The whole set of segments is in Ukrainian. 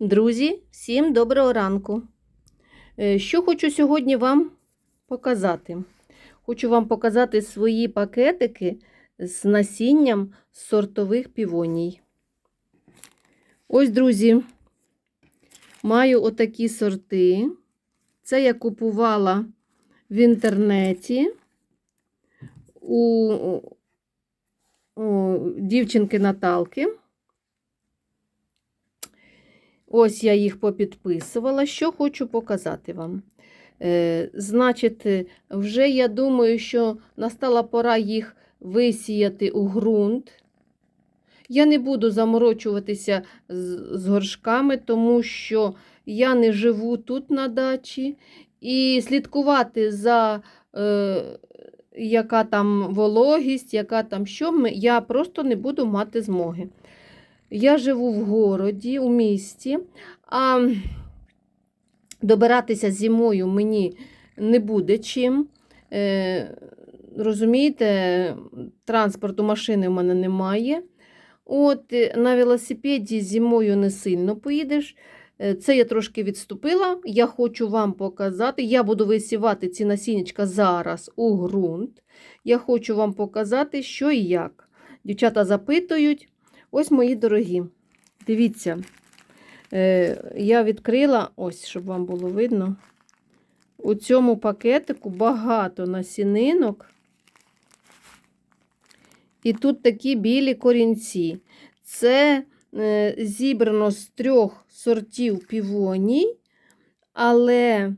Друзі, всім доброго ранку. Е, Що хочу сьогодні вам показати? Хочу вам показати свої пакетики з насінням сортових півоній. Ось, друзі, маю отакі сорти. Це я купувала в інтернеті у, у дівчинки Наталки. Ось я їх попідписувала. Що хочу показати вам. Е, значить, е, вже я думаю, що настала пора їх висіяти у ґрунт. Я не буду заморочуватися з, з горшками, тому що я не живу тут на дачі. І слідкувати за е, яка там вологість, яка там що, я просто не буду мати змоги. Я живу в городі, у місті, а добиратися зимою мені не буде чим. Е, розумієте, транспорту машини в мене немає. От, е, на велосипеді зимою не сильно поїдеш. Е, Це я трошки відступила. Я хочу вам показати. Я буду висівати ці насіннячка зараз у ґрунт. Я хочу вам показати, що і як. Дівчата запитують. Ось мої дорогі. Дивіться, е, я відкрила, ось, щоб вам було видно. У цьому пакетику багато насінинок. І тут такі білі корінці. Це е, зібрано з трьох сортів півоній, але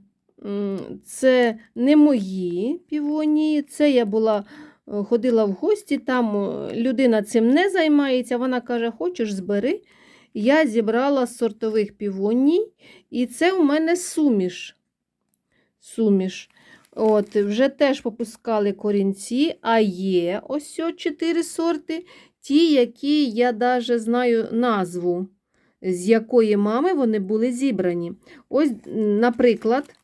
це не мої півонії. Це я була ходила в гості, там е, людина цим не займається. Вона каже: Хочеш, збери. Я зібрала з сортових півоній, і це у мене суміш. Суміш. От, Вже теж попускали корінці, а є ось чотири сорти, ті, які я навіть знаю назву, з якої мами вони були зібрані. Ось, наприклад,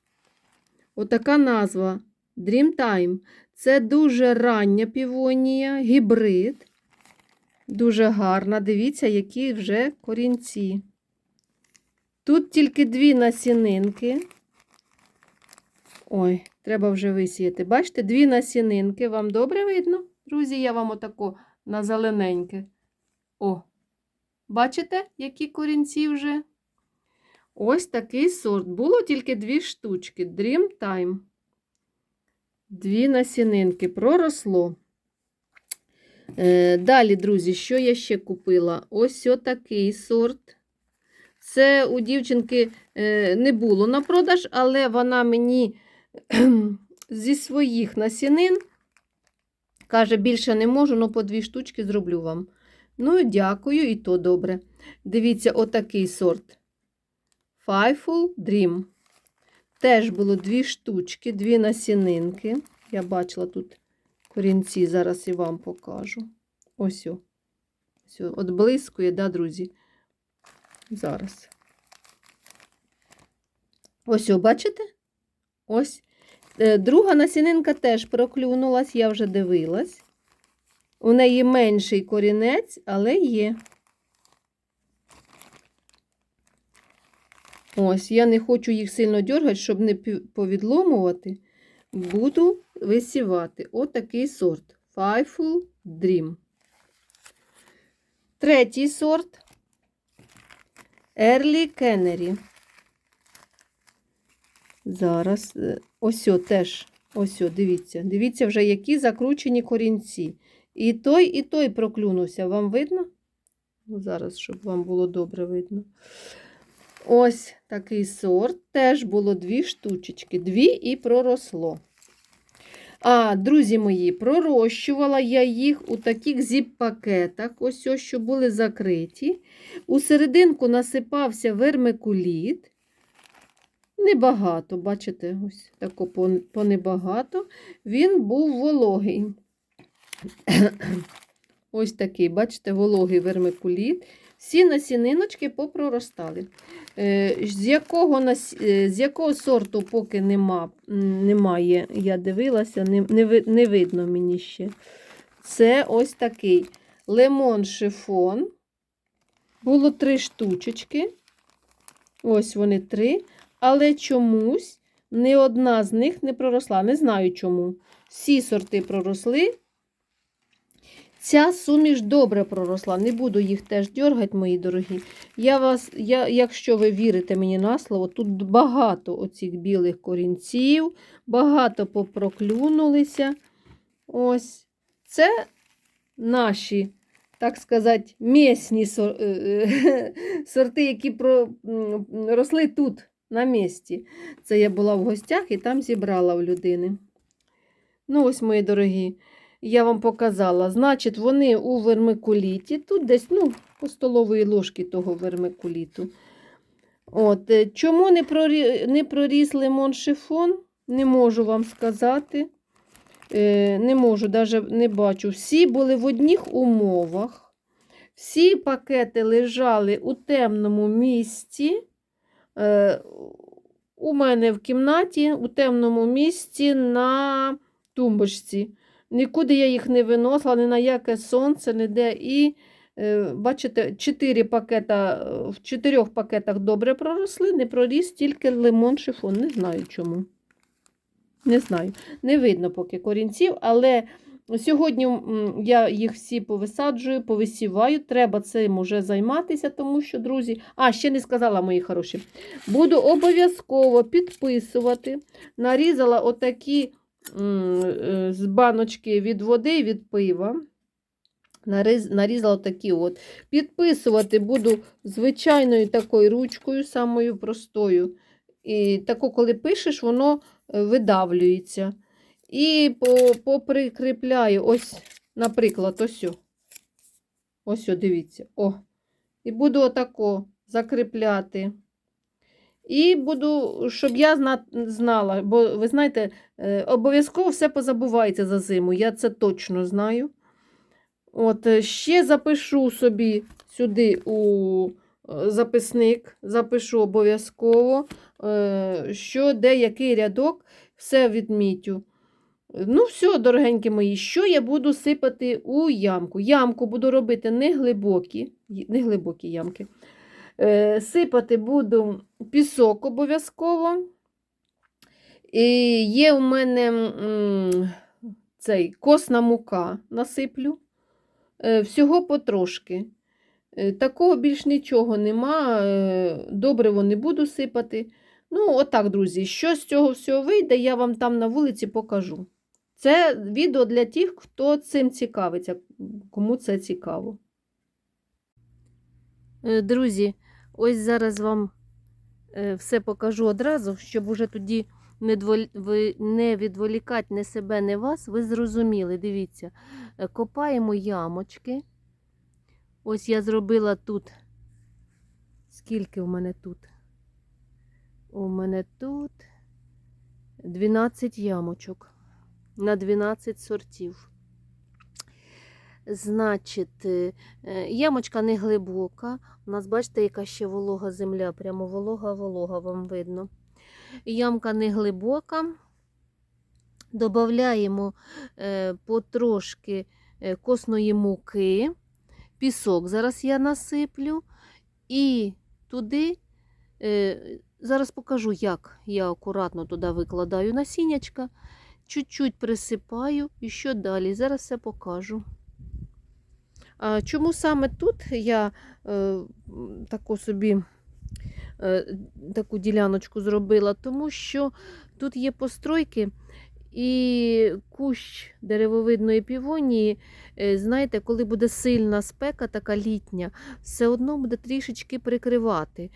отака назва Dreamtime. Це дуже рання півонія, гібрид. Дуже гарна. Дивіться, які вже корінці. Тут тільки дві насінинки. Ой, треба вже висіяти. Бачите, дві насінинки. Вам добре видно? Друзі, я вам отако на зелененьке. О, бачите, які корінці вже? Ось такий сорт. Було тільки дві штучки. Dreamtime. Дві насінинки. Проросло. Е, Далі, друзі, що я ще купила? Ось отакий сорт. Це у дівчинки е, не було на продаж, але вона мені зі своїх насінин каже, більше не можу, але по дві штучки зроблю вам. Ну, дякую, і то добре. Дивіться, отакий сорт. Fiful Dream. Теж було дві штучки, дві насінинки. Я бачила тут корінці, зараз і вам покажу. Ось. о. Ось, о. от блискує, да, друзі? Зараз. Ось, о, бачите? Ось. Е, Друга насінинка теж проклюнулась, я вже дивилась. У неї менший корінець, але є. Ось, я не хочу їх сильно дергати, щоб не повідломувати. Буду висівати. Отакий сорт. Fiful Dream. Третій сорт. Early Canary. Зараз. е, Ось о, теж. Ось о, дивіться. Дивіться вже, які закручені корінці. І той, і той проклюнувся. Вам видно? Ну, Зараз, щоб вам було добре видно. Ось такий сорт. Теж було дві штучечки. Дві і проросло. А, друзі мої, пророщувала я їх у таких зіп-пакетах, ось ось, що були закриті. У серединку насипався вермикуліт. Небагато, бачите, ось тако понебагато. Він був вологий. Ось такий, бачите, вологий вермикуліт. Всі насіниночки попроростали. Е, З якого, нас- е, з якого сорту поки нема, немає, я дивилася, не, не, не видно мені ще. Це ось такий лимон шифон. Було три штучечки. Ось вони три. Але чомусь ні одна з них не проросла. Не знаю чому. Всі сорти проросли. Ця суміш добре проросла. Не буду їх теж дергати, мої дорогі. Я вас, я, якщо ви вірите мені на слово, тут багато оцих білих корінців, багато попроклюнулися. Ось. Це наші, так сказати, місні е, е, сорти, які росли тут, на місці. Це я була в гостях і там зібрала в людини. Ну, ось, мої дорогі, я вам показала. Значить, вони у вермикуліті. Тут десь, ну, по столової ложки того вермикуліту. От, е, чому не, прорі... не проріс лимон шифон? Не можу вам сказати. Е, не можу, навіть не бачу. Всі були в одних умовах. Всі пакети лежали у темному місці. Е, у мене в кімнаті, у темному місці на тумбочці. Нікуди я їх не виносила, ні на яке сонце, ніде. І е, бачите, 4 пакета, е, в чотирьох пакетах добре проросли, не проріс тільки лимон шифон. Не знаю чому. Не знаю. Не видно поки корінців, але сьогодні я їх всі повисаджую, повисіваю. Треба цим уже займатися, тому що, друзі. А, ще не сказала, мої хороші. Буду обов'язково підписувати. Нарізала отакі з баночки від води, від пива. Нарізала такі от. Підписувати буду звичайною такою ручкою, самою простою. І тако, коли пишеш, воно е, видавлюється. І поприкріпляю, ось, наприклад, ось. Ось, дивіться. О. І буду отако закріпляти. І буду, щоб я знала, бо ви знаєте, е, обов'язково все позабувається за зиму. Я це точно знаю. От, е, ще запишу собі сюди у е, записник, запишу обов'язково, що де який рядок, все відмітю. Ну, все, дорогенькі мої, що я буду сипати у ямку? Ямку буду робити не глибокі, не глибокі ямки. Е, сипати буду пісок обов'язково. І є в мене цей косна мука насиплю. Е, Всього потрошки. Е, Такого більш нічого нема. Добриво не буду сипати. Ну, отак, друзі, що з цього всього вийде, я вам там на вулиці покажу. Це відео для тих, хто цим цікавиться, кому це цікаво. Друзі, ось зараз вам е, все покажу одразу, щоб уже тоді не, відволікати не себе, не вас. Ви зрозуміли, дивіться, Е, копаємо ямочки. Ось я зробила тут. Скільки у мене тут? У мене тут 12 ямочок на 12 сортів. Значить, е, е, ямочка не глибока. У нас, бачите, яка ще волога земля, прямо волога-волога, вам видно. Ямка не глибока. Добавляємо е, потрошки косної муки, пісок зараз я насиплю. І туди, зараз покажу, як я акуратно туди викладаю насіннячка, чуть-чуть присипаю і що далі. Зараз все покажу. Чому саме тут я е, таку собі е, таку діляночку зробила? Тому що тут є постройки і кущ деревовидної півонії, е, знаєте, коли буде сильна спека, така літня, все одно буде трішечки прикривати.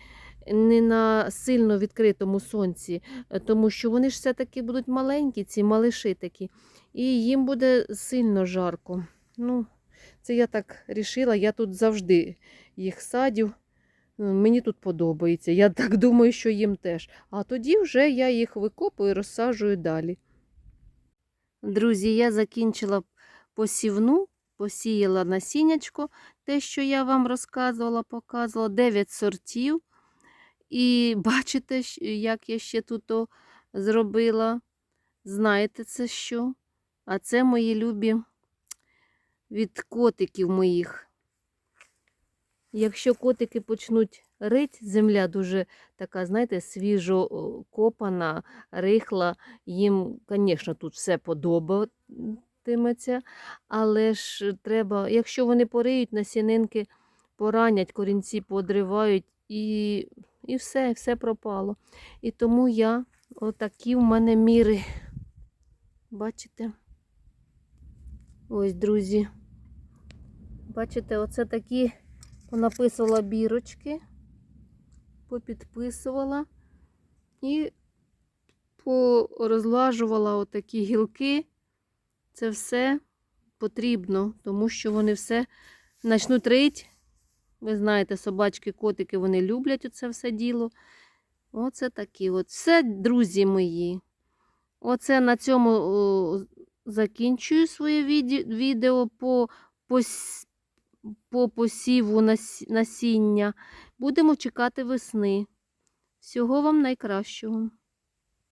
Не на сильно відкритому сонці, тому що вони ж все-таки будуть маленькі, ці малиші такі, і їм буде сильно жарко. Ну, це я так рішила, я тут завжди їх садю. Мені тут подобається. Я так думаю, що їм теж. А тоді вже я їх викопую і розсаджую далі. Друзі, я закінчила посівну, посіяла насіннячко, те, що я вам розказувала, показувала, 9 сортів. І бачите, як я ще тут зробила. Знаєте, це що? А це мої любі від котиків моїх. Якщо котики почнуть рить. Земля дуже така, знаєте, свіжо копана, рихла. Їм, звісно, тут все подобатиметься, але ж треба, якщо вони пориють, насінинки поранять, корінці подривають і, і все, все пропало. І тому я отакі в мене міри. Бачите? Ось, друзі. Бачите, оце такі понаписувала бірочки, попідписувала і порозлажувала отакі гілки. Це все потрібно, тому що вони все почнуть рить. Ви знаєте, собачки, котики, вони люблять оце все діло. Оце такі от. Все, друзі мої. Оце на цьому закінчую своє відео по, пос- по посіву насіння. Будемо чекати весни. Всього вам найкращого.